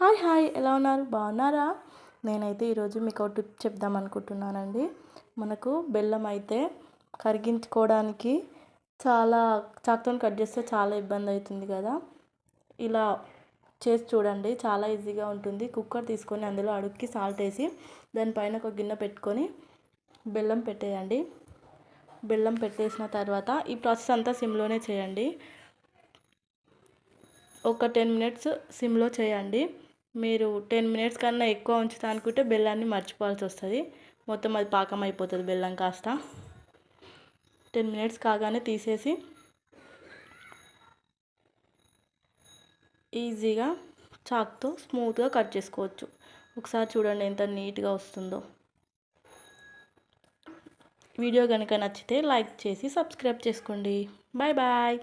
Hi hi ఎలా ఉన్నారు? బాగున్నారా? నేనైతే ఈరోజు మీకు ఒక టిప్ చెప్దాం అనుకుంటున్నానండి. మనకు బెల్లం అయితే కరిగించుకోవడానికి చాలా చాక్తో కట్ చేస్తే చాలా ఇబ్బంది అవుతుంది కదా. ఇలా చేసి చూడండి చాలా ఈజీగా ఉంటుంది. కుక్కర్ తీసుకొని అందులో అడుక్కి సాల్ట్ వేసి దానిపైన ఒక గిన్నె పెట్టుకొని బెల్లం పెట్టేయండి. బెల్లం పెట్టేసిన తర్వాత ఈ ప్రాసెస్ అంతా సిమ్లోనే చేయండి. ఒక టెన్ మినిట్స్ సిమ్లో చేయండి. మీరు టెన్ మినిట్స్ కన్నా ఎక్కువ ఉంచుతా అనుకుంటే బెల్లాన్ని మర్చిపోవాల్సి వస్తుంది. మొత్తం అది పాకం అయిపోతుంది బెల్లం కాస్త. టెన్ మినిట్స్ కాగానే తీసేసి ఈజీగా చాక్తో స్మూత్గా కట్ చేసుకోవచ్చు. ఒకసారి చూడండి ఎంత నీట్గా వస్తుందో. వీడియో కనుక నచ్చితే లైక్ చేసి సబ్స్క్రైబ్ చేసుకోండి. Bye bye.